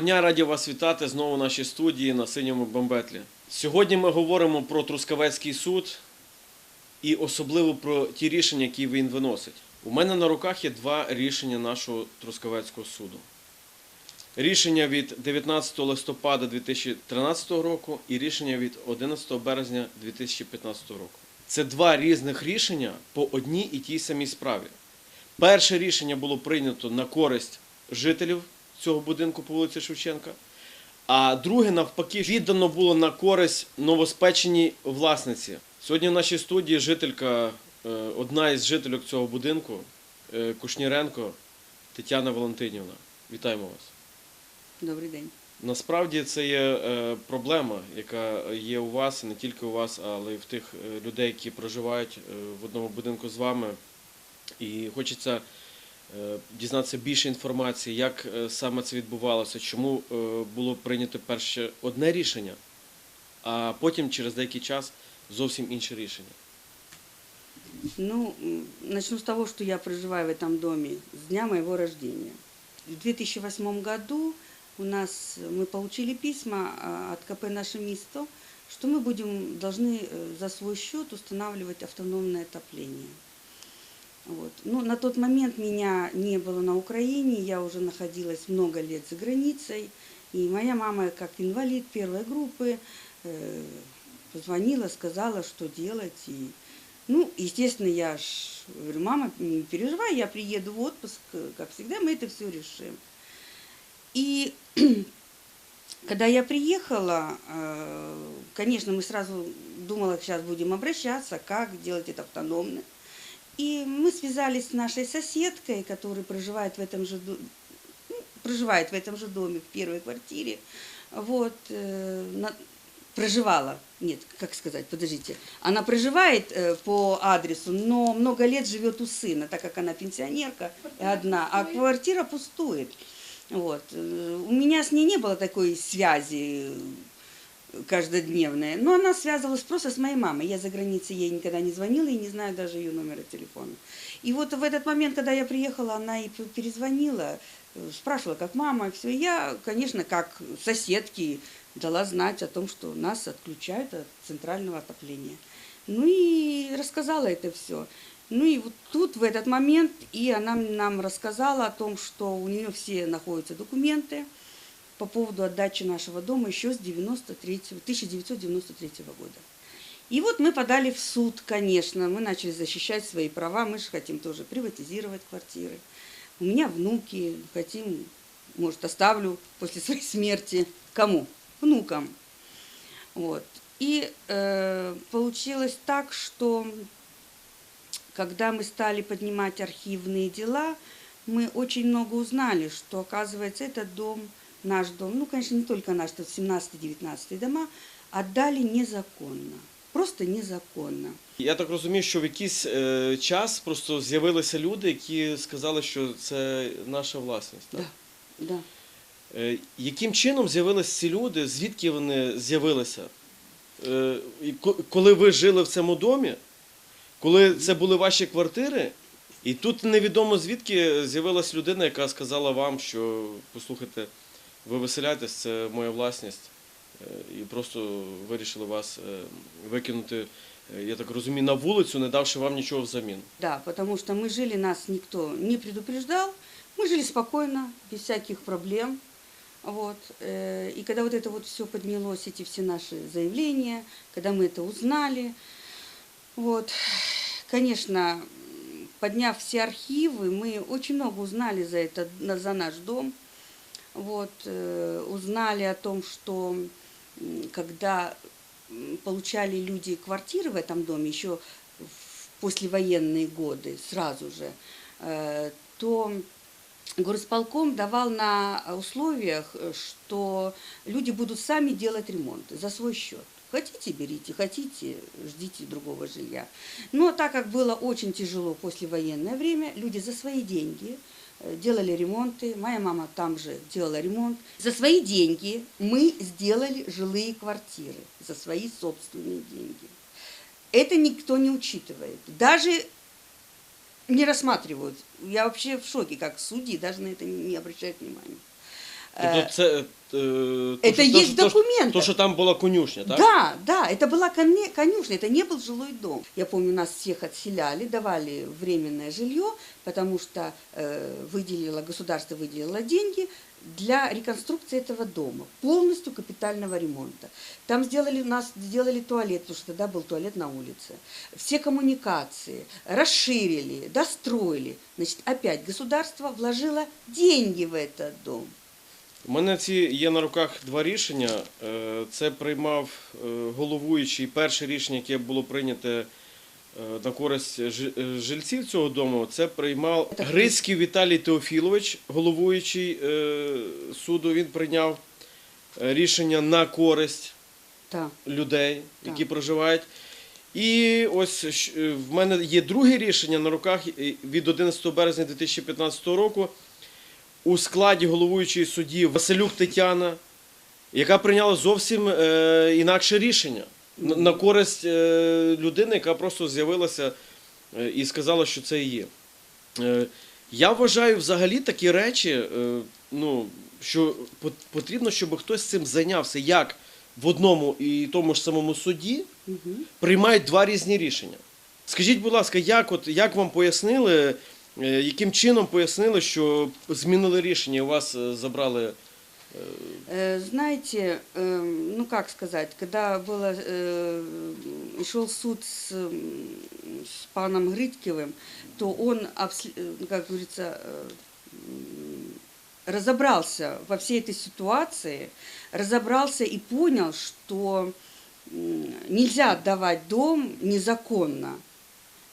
Доброго дня, раді вас вітати знову в нашій студії на синьому бомбетлі. Сьогодні ми говоримо про Трускавецький суд і особливо про ті рішення, які він виносить. У мене на руках є два рішення нашого Трускавецького суду. Рішення від 19 листопада 2013 року і рішення від 11 березня 2015 року. Це два різних рішення по одній і тій самій справі. Перше рішення було прийнято на користь жителів цього будинку по вулиці Шевченка, а друге, навпаки, віддано було на користь новоспеченій власниці. Сьогодні в нашій студії жителька, е, одна із жительок цього будинку, е, Кушніренко Тетяна Валентинівна. Вітаємо вас. Добрий день. Насправді це є е, проблема, яка є у вас, і не тільки у вас, але й в тих людей, які проживають в одному будинку з вами. І хочеться дізнатися більше інформації, як е, саме це відбувалося, чому е, було прийнято перше одне рішення, а потім через деякий час зовсім інше рішення. Ну, м, начну с того, что я проживаю в этом доме с дня моего рождения. В 2008 году у нас мы получили письма а, от КП «Наше место», что мы будем должны э, за свой счет устанавливать автономное отопление. Вот. Ну, на тот момент меня не было на Украине, я уже находилась много лет за границей, и моя мама, как инвалид первой группы, э, позвонила, сказала, что делать, и ну, естественно, я ж говорю, мама, не переживай, я приеду в отпуск, э, как всегда, мы это все решим. И когда я приехала, э, конечно, мы сразу думала, сейчас будем обращаться, как делать это автономно. И мы связались с нашей соседкой, которая проживает в этом же доме, проживает в этом же доме, в первой квартире. Вот, э, на- проживала, нет, как сказать, подождите, она проживает э, по адресу, но много лет живет у сына, так как она пенсионерка и одна, а квартира пустует. Вот. э, У меня с ней не было такой связи каждодневной, но она связывалась просто с моей мамой. Я за границей ей никогда не звонила и не знаю даже ее номера телефона. И вот в этот момент, когда я приехала, она и перезвонила, э, спрашивала, как мама, и все. Я, конечно, как соседки, дала знать о том, что нас отключают от центрального отопления. Ну и рассказала это все. Ну и вот тут, в этот момент, и она нам рассказала о том, что у нее все находятся документы по поводу отдачи нашего дома еще с 93, 1993 года. И вот мы подали в суд, конечно, мы начали защищать свои права, мы же хотим тоже приватизировать квартиры. У меня внуки, хотим, может, оставлю после своей смерти. Кому? Внукам. Вот. И э, получилось так, что когда мы стали поднимать архивные дела, мы очень много узнали, что, оказывается, этот дом, наш дом, ну, конечно, не только наш, тут 17-19 дома, отдали незаконно. Просто незаконно. Я так розумію, що в якийсь е, час просто з'явилися люди, які сказали, що це наша власність. Так? Да, да. Е, Яким чином з'явилися ці люди? Звідки вони з'явилися? Е, Коли ви жили в цьому домі, коли це були ваші квартири, і тут невідомо звідки з'явилася людина, яка сказала вам, що послухайте, ви виселяєтесь, це моя власність, е, і просто вирішили вас е, викинути, е, я так розумію, на вулицю, не давши вам нічого взамін. Да, потому что мы жили, нас никто не предупреждал, мы жили спокойно, без всяких проблем. Вот. э, И когда вот это вот все поднялось, эти все наши заявления, когда мы это узнали, вот, конечно, м, подняв все архивы, мы очень много узнали за это, на- за наш дом. Вот, э, узнали о том, что когда получали люди квартиры в этом доме еще в послевоенные годы, сразу же, э, то горосполком давал на условиях, э, что люди будут сами делать ремонт за свой счет. Хотите, берите, хотите, ждите другого жилья. Но так как было очень тяжело послевоенное время, люди за свои деньги делали ремонты. Моя мама там же делала ремонт. За свои деньги мы сделали жилые квартиры, за свои собственные деньги. Это никто не учитывает. Даже не рассматривают. Я вообще в шоке, как судьи даже на это не обращают внимания. Э, Тобто це е, то, Это що- то, есть що- документы. То, що там була конюшня, так? Да, да, это была конюшня, это не был жилой дом. Я помню, нас всех отселяли, давали временное жилье, потому что э, выделило, государство выделило деньги для реконструкции этого дома, полностью капитального ремонта. Там сделали нас сделали туалет, потому что тогда был туалет на улице. Все коммуникации расширили, достроили. Значит, опять государство вложило деньги в этот дом. У мене ці є на руках два рішення. Е, Це приймав е, головуючий перше рішення, яке було прийняте е, на користь жильців цього дому. Це приймав Грицький Віталій Теофілович, головуючий суду. Він прийняв рішення на користь людей, які проживають. І ось в мене є друге рішення на руках від 11 березня 2015 року у складі головуючої судді Василюк Тетяна, яка прийняла зовсім е, інакше рішення на, користь е, людини, яка просто з'явилася е, і сказала, що це. Е, я вважаю взагалі такі речі, ну, що потрібно, щоб хтось цим зайнявся, як в одному і тому ж самому суді приймають два різні рішення. Скажіть, будь ласка, як, от, як вам пояснили, яким чином пояснили, що змінили рішення, і у вас е, забрали. Э, Знаете, эм, ну как сказать, когда было, э, и шел суд с, м, с паном Гридькевым, то он, обсле- э, как говорится, э, м, разобрался во всей этой ситуации, разобрался и понял, что м, нельзя отдавать дом незаконно.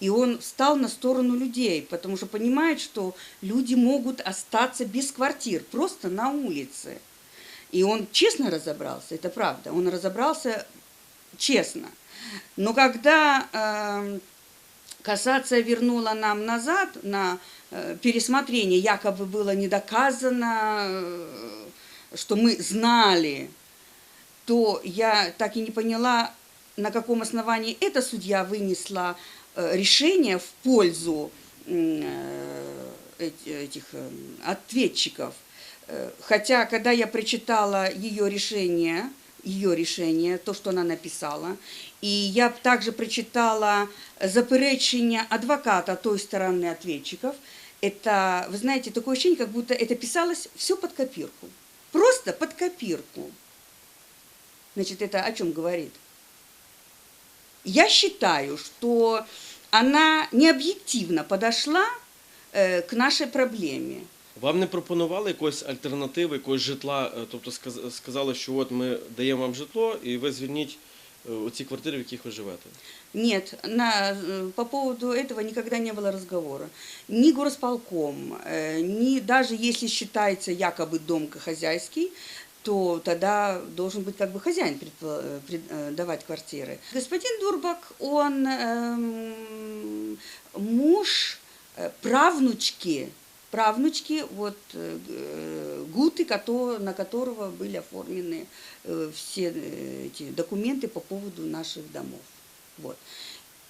И он встал на сторону людей, потому что понимает, что люди могут остаться без квартир, просто на улице. И он честно разобрался, это правда, он разобрался честно. Но когда эм, касация вернула нам назад на э, пересмотрение, якобы было не доказано, э, что мы знали, то я так и не поняла, на каком основании эта судья вынесла э, решение в пользу э, эти- этих э, ответчиков. Хотя, когда я прочитала ее решение, ее решение, то, что она написала, и я также прочитала заперечение адвоката той стороны ответчиков, это, вы знаете, такое ощущение, как будто это писалось все под копирку. Просто под копирку. Значит, это о чем говорит? Я считаю, что она необъективно подошла э, к нашей проблеме. Вам не пропонували якоїсь альтернативи, якогось житла, е, тобто сказ- сказали, що от ми даємо вам житло, і ви звільніть е, оці квартири, в яких ви живете. Нет, на, э, по поводу этого никогда не было разговора. Ни горосполком, э, ни даже если считается якобы дом хозяйский, то тогда должен быть как бы хозяин э, э, давать квартиры. Господин Дурбак, он эм, муж э, правнучки, правнучки вот э, Гуты, на которого были оформлены э, все эти документы по поводу наших домов. Вот.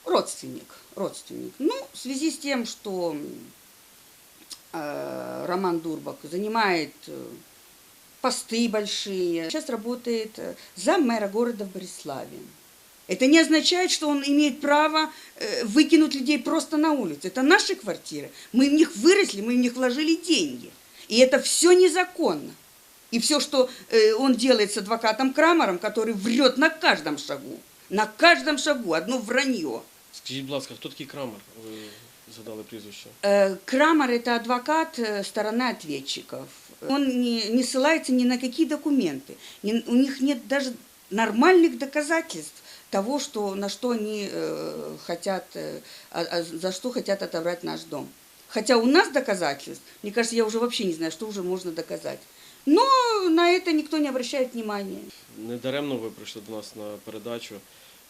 Родственник, родственник. Ну, в связи с тем, что э, Роман Дурбак занимает посты большие, сейчас работает э, за мэра города в Бориславе. Это не означает, что он имеет право э, выкинуть людей просто на улицу. Это наши квартиры. Мы в них выросли, мы в них вложили деньги. И это все незаконно. И все, что э, он делает с адвокатом Крамером, который врет на каждом шагу, на каждом шагу, одно вранье. Скажіть, будь ласка, хто такий Крамер? Ви задали прізвище. Крамер – это адвокат стороны ответчиков. Он не, не ссылается ни на какие документы. Ни- у них нет даже нормальных доказательств того, что, на что они э, хотят, э, а- а за что хотят отобрать наш дом. Хотя у нас доказательств, мне кажется, я уже вообще не знаю, что уже можно доказать. Но на это никто не обращает внимания. Недаремно ви прийшли до нас на передачу.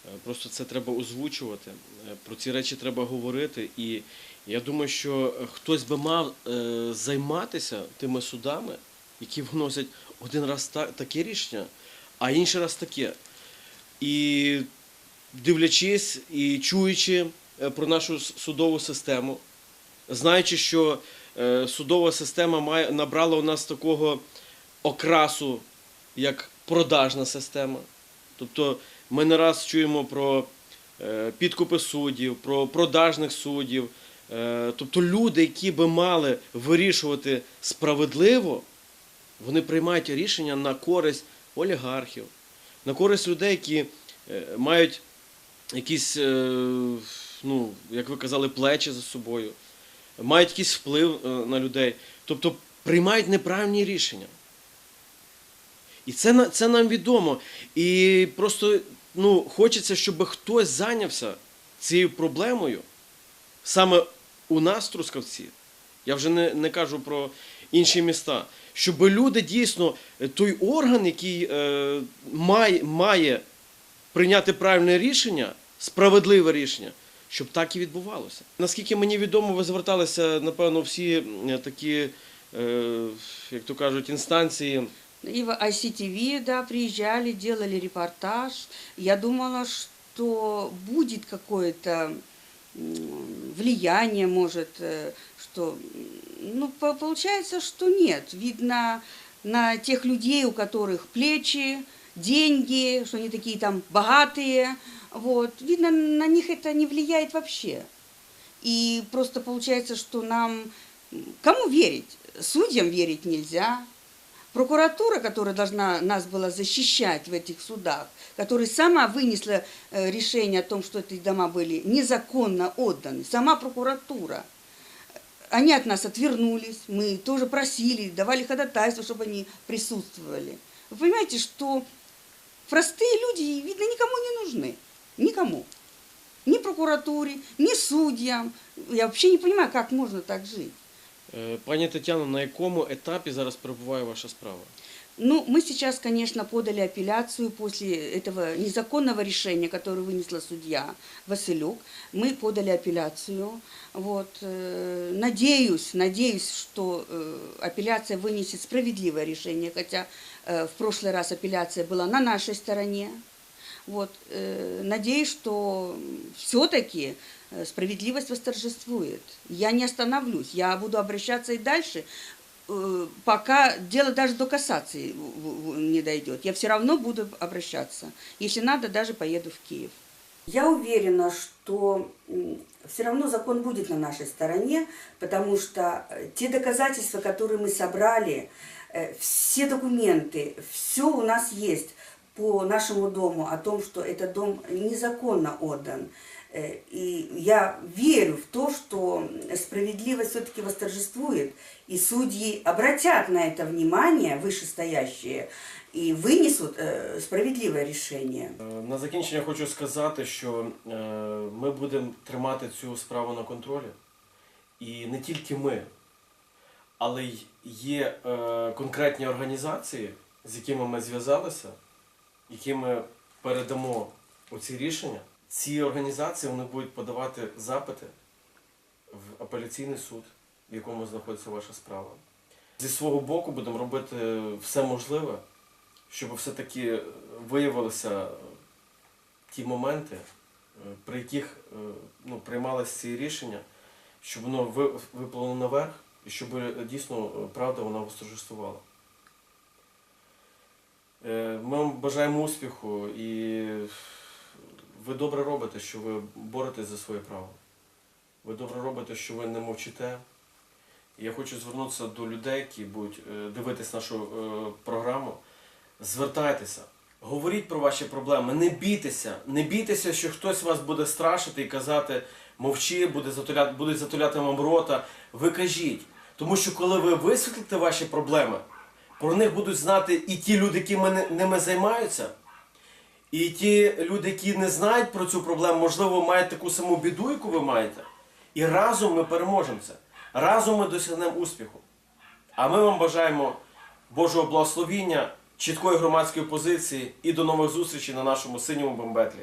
Е, Просто це треба озвучувати. Е, Про ці речі треба говорити. І я думаю, що хтось би мав е, займатися тими судами, які вносять один раз таке рішення, а інший раз таке. І дивлячись і чуючи про нашу судову систему, знаючи, що судова система має, набрала у нас такого окрасу як продажна система. Тобто ми не раз чуємо про е, підкупи суддів, про продажних суддів. Е, Тобто люди, які би мали вирішувати справедливо, вони приймають рішення на користь олігархів, на користь людей, які е, мають якісь, ну, як ви казали, плечі за собою, мають якийсь вплив на людей. Тобто приймають неправильні рішення. І це, це нам відомо. І просто ну, хочеться, щоб хтось зайнявся цією проблемою саме у нас, Трускавці. Я вже не, не кажу про інші міста. Щоб люди дійсно, той орган, який е, має, має прийняти правильне рішення, справедливе рішення, щоб так і відбувалося. Наскільки мені відомо, ви зверталися, напевно, всі такі, е, як то кажуть, інстанції. И в ICTV, да, приезжали, делали репортаж. Я думала, что будет какое-то влияние, может, э, что... Ну, по- получается, что нет. Видно на тех людей, у которых плечи, деньги, что они такие там богатые. Вот. Видно, на них это не влияет вообще. И просто получается, что нам... Кому верить? Судьям верить нельзя. Прокуратура, которая должна нас была защищать в этих судах, которая сама вынесла э, решение о том, что эти дома были незаконно отданы, сама прокуратура, они от нас отвернулись, мы тоже просили, давали ходатайство, чтобы они присутствовали. Вы понимаете, что простые люди, видно, никому не нужны. Никому. Ни прокуратуре, ни судьям. Я вообще не понимаю, как можно так жить. Е, Пані Тетяно, на якому етапі зараз перебуває ваша справа? Ну, мы сейчас, конечно, подали апелляцию после этого незаконного решения, которое вынесла судья Василюк. Мы подали апелляцию. Вот. э, Надеюсь, надеюсь, что э, апелляция вынесет справедливое решение, хотя э, в прошлый раз апелляция была на нашей стороне. Вот. э, Надеюсь, что все-таки справедливость восторжествует. Я не остановлюсь, я буду обращаться и дальше, э, пока дело даже до кассации не дойдет. Я все равно буду обращаться. Если надо, даже поеду в Киев. Я уверена, что все равно закон будет на нашей стороне, потому что э, те доказательства, которые мы собрали, э, все документы, все у нас есть по нашему дому о том, что этот дом незаконно отдан. Э, И я верю в то, что справедливость все-таки восторжествует, и судьи обратят на это внимание, вышестоящие, и вынесут э, справедливое решение. Е, На закінчення хочу сказати, що е, ми будемо тримати цю справу на контролі. І не тільки ми, але й є е, конкретні організації, з якими ми зв'язалися, які ми передамо оці рішення. Ці організації вони будуть подавати запити в апеляційний суд, в якому знаходиться ваша справа. Зі свого боку будемо робити все можливе, щоб все-таки виявилися ті моменти, е, при яких е, ну, приймалися ці рішення, щоб воно ви- виплило наверх і щоб е, дійсно правда вона восторжествувала. Е, Ми вам бажаємо успіху і ви добре робите, що ви боретесь за своє право. Ви добре робите, що ви не мовчите. Я хочу звернутися до людей, які будуть е, дивитись нашу е, програму. Звертайтеся, говоріть про ваші проблеми, не бійтеся, не бійтеся, що хтось вас буде страшити і казати, мовчи, буде затуляти, будуть затуляти вам рота. Ви кажіть. Тому що коли ви висвітлите ваші проблеми, про них будуть знати і ті люди, які ними займаються, і ті люди, які не знають про цю проблему, можливо, мають таку саму біду, яку ви маєте. І разом ми переможемо це. Разом ми досягнемо успіху. А ми вам бажаємо Божого благословіння, чіткої громадської позиції і до нових зустрічей на нашому синьому бомбетлі.